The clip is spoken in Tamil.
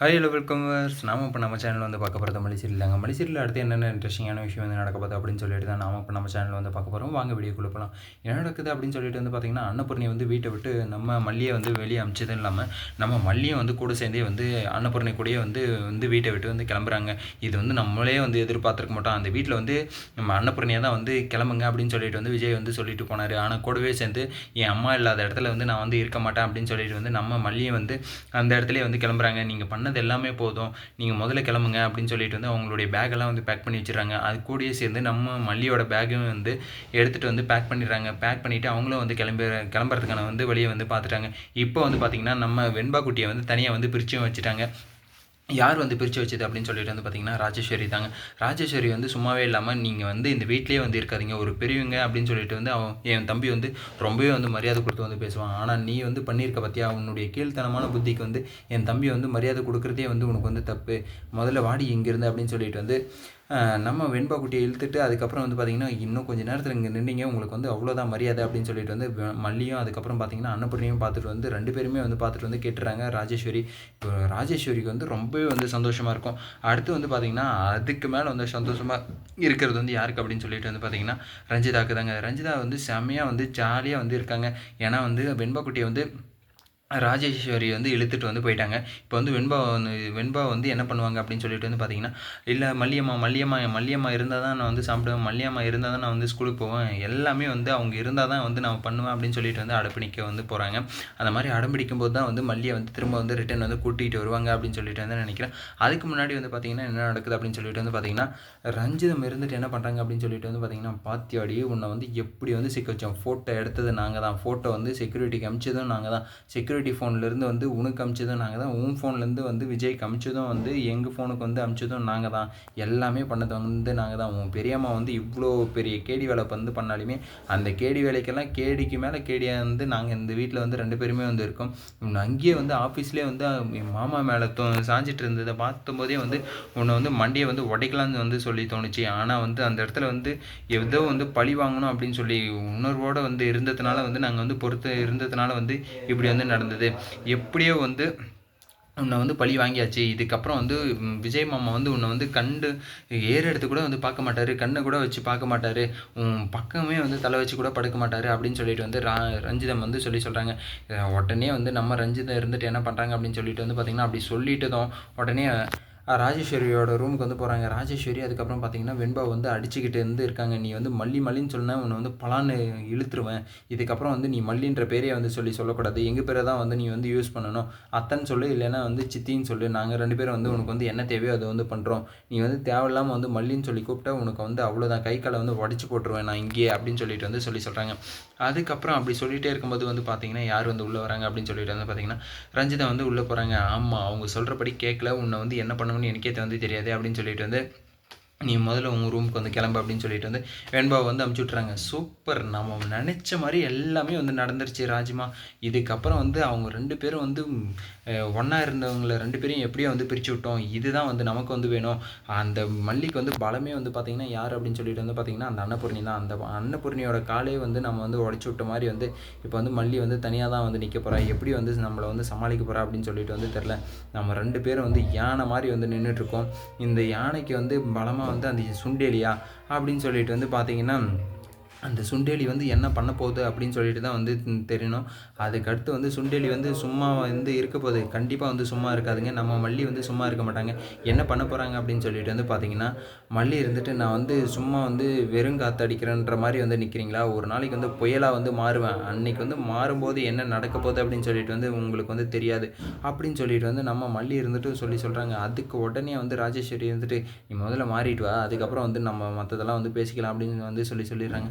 ஹாய் ஹலோ வெல்கம் வர்ஸ் நாம இப்போ நம்ம சேனல் வந்து பார்க்க போகிறது மல்லி சீரியலாங்க அடுத்து என்னென்ன இன்ட்ரெஸ்டிங்கான விஷயம் வந்து நடக்க போகுது அப்படின்னு சொல்லிட்டு தான் நாம இப்போ நம்ம சேனல் வந்து பார்க்க போகிறோம் வாங்க வீடியோ போகலாம் என்ன நடக்குது அப்படின்னு சொல்லிட்டு வந்து பார்த்தீங்கன்னா அன்னபூர்ணி வந்து வீட்டை விட்டு நம்ம மல்லியை வந்து வெளியே அமிச்சதும் இல்லாமல் நம்ம மல்லியும் வந்து கூட சேர்ந்தே வந்து அன்னபூர்ணி கூடயே வந்து வந்து வீட்டை விட்டு வந்து கிளம்புறாங்க. இது வந்து நம்மளே வந்து எதிர்பார்த்துருக்க மாட்டோம். அந்த வீட்டில் வந்து நம்ம அன்னபூர்ணியாக தான் வந்து கிளம்புங்க அப்படின்னு சொல்லிட்டு வந்து விஜய் வந்து சொல்லிட்டு போனார். ஆனால் கூடவே சேர்ந்து என் அம்மா இல்லாத இடத்துல வந்து நான் வந்து இருக்க மாட்டேன் அப்படின்னு சொல்லிட்டு வந்து நம்ம மல்லியை வந்து அந்த இடத்துலயே வந்து கிளம்புறாங்க. நீங்கள் பண்ண பண்ணது எல்லாமே போதும். நீங்கள் முதல்ல கிளம்புங்க அப்படின்னு சொல்லிட்டு வந்து அவங்களுடைய பேக்கெல்லாம் வந்து பேக் பண்ணி வச்சுறாங்க அது கூடயே சேர்ந்து நம்ம மல்லியோட பேக்கையும் வந்து எடுத்துகிட்டு வந்து பேக் பண்ணிடுறாங்க. பேக் பண்ணிவிட்டு அவங்களும் வந்து கிளம்பி கிளம்புறதுக்கான வந்து வழியை வந்து பார்த்துட்டாங்க. இப்போ வந்து பார்த்திங்கன்னா நம்ம வெண்பா குட்டியை வந்து தனியாக வந்து பிரிச்சும் வச்சுட்டாங்க. யார் வந்து பிரித்து வச்சது அப்படின்னு சொல்லிட்டு வந்து பார்த்தீங்கன்னா ராஜேஸ்வரி தாங்க. ராஜேஸ்வரி வந்து சும்மாவே இல்லாமல் நீங்கள் வந்து இந்த வீட்லேயே வந்து இருக்காதீங்க. ஒரு பெரியவங்க அப்படின்னு சொல்லிட்டு வந்து அவன் என் தம்பி வந்து ரொம்பவே வந்து மரியாதை கொடுத்து வந்து பேசுவான். ஆனால் நீ வந்து பண்ணியிருக்க பற்றியா உன்னுடைய கீழ்த்தனமான புத்திக்கு வந்து என் தம்பி வந்து மரியாதை கொடுக்குறதே வந்து உனக்கு வந்து தப்பு. முதல்ல வாடி இங்கேருந்து அப்படின்னு சொல்லிட்டு வந்து நம்ம வெண்பா குட்டியை இழுத்துட்டு அதுக்கப்புறம் வந்து பார்த்தீங்கன்னா இன்னும் கொஞ்சம் நேரத்தில் இங்கே நின்றுங்க உங்களுக்கு வந்து அவ்வளோதான் மரியாதை அப்படின்னு சொல்லிட்டு வந்து மல்லியும் அதுக்கப்புறம் பார்த்தீங்கன்னா அன்னபூர்ணியும் பார்த்துட்டு வந்து ரெண்டு பேருமே வந்து பார்த்துட்டு வந்து கேட்டுறாங்க ராஜேஸ்வரி. இப்போ ராஜேஸ்வரிக்கு வந்து ரொம்பவே வந்து சந்தோஷமாக இருக்கும். அடுத்து வந்து பார்த்தீங்கன்னா அதுக்கு மேலே வந்து சந்தோஷமாக இருக்கிறது வந்து யாருக்கு அப்படின்னு சொல்லிட்டு வந்து பார்த்தீங்கன்னா ரஞ்சிதாக்கு தாங்க. ரஞ்சிதா வந்து செம்மையாக வந்து ஜாலியாக வந்து இருக்காங்க. ஏன்னா வந்து வெண்பா குட்டியை வந்து ராஜேஸ்வரி வந்து இழுத்துட்டு வந்து போயிட்டாங்க. இப்போ வந்து வெண்பா வந்து வெண்பா வந்து என்ன பண்ணுவாங்க அப்படின்னு சொல்லிட்டு வந்து பார்த்தீங்கன்னா இல்லை மல்லியம்மா மல்லியம்மா மல்லியம்மா இருந்தால் தான் நான் வந்து சாப்பிடுவேன் மல்லியம்மா இருந்தால் தான் நான் வந்து ஸ்கூலுக்கு போவேன். எல்லாமே வந்து அவங்க இருந்தால் தான் வந்து நான் பண்ணுவேன் அப்படின்னு சொல்லிட்டு வந்து அடம்பிடிக்க வந்து போகிறாங்க அந்த மாதிரி அடம்பிடிக்கும் போது தான் வந்து மல்லியை வந்து திரும்ப வந்து ரிட்டர்ன் வந்து கூட்டிகிட்டு வருவாங்க அப்படின்னு சொல்லிட்டு வந்து நினைக்கிறேன். அதுக்கு முன்னாடி வந்து பார்த்தீங்கன்னா என்ன நடக்குது அப்படின்னு சொல்லிட்டு வந்து பார்த்தீங்கன்னா ரஞ்சிதம் இருந்துட்டு என்ன பண்ணுறாங்க அப்படின்னு சொல்லிட்டு வந்து பார்த்தீங்கன்னா பாத்தியாடி உன்னை வந்து எப்படி வந்து சிக்க வச்சோம்? ஃபோட்டோ எடுத்தது நாங்கள் தான் ஃபோட்டோ வந்து செக்யூரிட்டிக்கு அமிச்சதும் நாங்கள் தான் செக்யூரிட்டி ஃபோன்லேருந்து வந்து உனக்கு அமிச்சதும் நாங்கள் தான் உன் ஃபோன்லேருந்து வந்து விஜய்க்கு அமிச்சதும் வந்து எங்கள் ஃபோனுக்கு வந்து அமிச்சதும் நாங்கள் தான். எல்லாமே பண்ணது வந்து நாங்கள் தான். உன் பெரியம்மா வந்து இவ்வளோ பெரிய கேடி வேலை வந்து பண்ணாலுமே அந்த கேடி வேலைக்கெல்லாம் கேடிக்கு மேலே கேடியாக வந்து நாங்கள் இந்த வீட்டில் வந்து ரெண்டு பேருமே வந்து இருக்கோம். உன்னை அங்கேயே வந்து ஆஃபீஸ்லேயே வந்து என் மாமா மேலே தோ சாஞ்சிட்டு இருந்ததை பார்த்தம்போதே வந்து உன்னை வந்து மண்டியை வந்து உடைக்கலாம்னு வந்து சொல்லி தோணுச்சு. ஆனால் வந்து அந்த இடத்துல வந்து ஏதோ வந்து பழி வாங்கணும் அப்படின்னு சொல்லி உணர்வோடு வந்து இருந்ததுனால வந்து நாங்கள் வந்து பொறுத்து இருந்ததுனால வந்து இப்படி வந்து நடந்து நடந்தது எப்படியோ வந்து உன்னை வந்து பழி வாங்கியாச்சு. இதுக்கப்புறம் வந்து விஜய் மாமா வந்து உன்னை வந்து கண்டு ஏற எடுத்து கூட வந்து பார்க்க மாட்டார். கண்ணை கூட வச்சு பார்க்க மாட்டார். உன் பக்கமே வந்து தலை வச்சு கூட படுக்க மாட்டார் அப்படின்னு சொல்லிட்டு வந்து ரா ரஞ்சிதம் வந்து சொல்லி சொல்கிறாங்க உடனே வந்து நம்ம ரஞ்சிதம் இருந்துட்டு என்ன பண்ணுறாங்க அப்படின்னு சொல்லிட்டு வந்து பார்த்திங்கன்னா அப்படி சொல்லிட்டதும் உடனே ராஜேஸ்வரியோட ரூமுக்கு வந்து போகிறாங்க ராஜேஸ்வரி அதுக்கப்புறம் பார்த்தீங்கன்னா வெண்பா வந்து அடிச்சுக்கிட்டு இருந்து இருக்காங்க. நீ வந்து மல்லி மல்லின்னு சொன்னால் உன்னை வந்து பலான்னு இழுத்துருவேன். இதுக்கப்புறம் வந்து நீ மல்லின்ற பேரே வந்து சொல்லி சொல்லக்கூடாது. எங்கள் பேரை தான் வந்து நீ வந்து யூஸ் பண்ணணும். அத்தன்னு சொல்லு இல்லைன்னா வந்து சித்தின்னு சொல்லு. நாங்கள் ரெண்டு பேரும் வந்து உனக்கு வந்து என்ன தேவையோ அதை வந்து பண்ணுறோம் நீ வந்து தேவையில்லாமல் வந்து மல்லின்னு சொல்லி கூப்பிட்டா உனக்கு வந்து அவ்வளோதான் கை காலை வந்து உடச்சி போட்டுருவேன் நான் இங்கேயே அப்படின்னு சொல்லிட்டு வந்து சொல்லி சொல்கிறாங்க அதுக்கப்புறம் அப்படி சொல்லிகிட்டே இருக்கும்போது வந்து பார்த்தீங்கன்னா யார் வந்து உள்ளே வராங்க அப்படின்னு சொல்லிட்டு வந்து பார்த்தீங்கன்னா ரஞ்சிதா வந்து உள்ளே போகிறாங்க ஆமாம் அவங்க சொல்கிறபடி கேட்கல உன்னை வந்து என்ன பண்ணணும்னு எனக்கே வந்து தெரியாது அப்படின்னு சொல்லிட்டு வந்து நீ முதல்ல உங்கள் ரூமுக்கு வந்து கிளம்பு அப்படின்னு சொல்லிட்டு வந்து வெண்பாவை வந்து அமுச்சு விட்றாங்க சூப்பர். நம்ம நினச்ச மாதிரி எல்லாமே வந்து நடந்துருச்சு ராஜ்மா. இதுக்கப்புறம் வந்து அவங்க ரெண்டு பேரும் வந்து ஒன்றா இருந்தவங்கள ரெண்டு பேரையும் எப்படியோ வந்து பிரித்து விட்டோம். இதுதான் வந்து நமக்கு வந்து வேணும். அந்த மல்லிக்கு வந்து பலமே வந்து பார்த்திங்கன்னா யார் அப்படின்னு சொல்லிட்டு வந்து பார்த்திங்கன்னா அந்த அன்னபூர்ணி தான். அந்த அன்னபூர்ணியோட காலே வந்து நம்ம வந்து உடச்சி விட்ட மாதிரி வந்து இப்போ வந்து மல்லி வந்து தனியாக தான் வந்து நிற்க போகிறா எப்படி வந்து நம்மளை வந்து சமாளிக்க போகிறா அப்படின்னு சொல்லிட்டு வந்து தெரில நம்ம ரெண்டு பேரும் வந்து யானை மாதிரி வந்து நின்றுட்டுருக்கோம் இந்த யானைக்கு வந்து பலமாக வந்து அந்த சுண்டேலியா அப்படின்னு சொல்லிட்டு வந்து பார்த்திங்கன்னா அந்த சுண்டேலி வந்து என்ன பண்ண போகுது அப்படின்னு சொல்லிட்டு தான் வந்து தெரியணும். அதுக்கடுத்து வந்து சுண்டேலி வந்து சும்மா வந்து இருக்க போகுது. கண்டிப்பாக வந்து சும்மா இருக்காதுங்க. நம்ம மல்லி வந்து சும்மா இருக்க மாட்டாங்க. என்ன பண்ண போகிறாங்க அப்படின்னு சொல்லிட்டு வந்து பார்த்தீங்கன்னா மல்லி இருந்துட்டு நான் வந்து சும்மா வந்து வெறும் காத்தடிக்கிறேன்ற மாதிரி வந்து நிற்கிறீங்களா ஒரு நாளைக்கு வந்து புயலாக வந்து மாறுவேன். அன்னைக்கு வந்து மாறும்போது என்ன நடக்க போகுது அப்படின்னு சொல்லிட்டு வந்து உங்களுக்கு வந்து தெரியாது. அப்படின்னு சொல்லிட்டு வந்து நம்ம மல்லி இருந்துட்டு சொல்லி சொல்கிறாங்க அதுக்கு உடனே வந்து ராஜேஸ்வரி இருந்துட்டு நீ முதல்ல மாறிட்டு வா. அதுக்கப்புறம் வந்து நம்ம மற்றதெல்லாம் வந்து பேசிக்கலாம் அப்படின்னு வந்து சொல்லி சொல்லிடுறாங்க.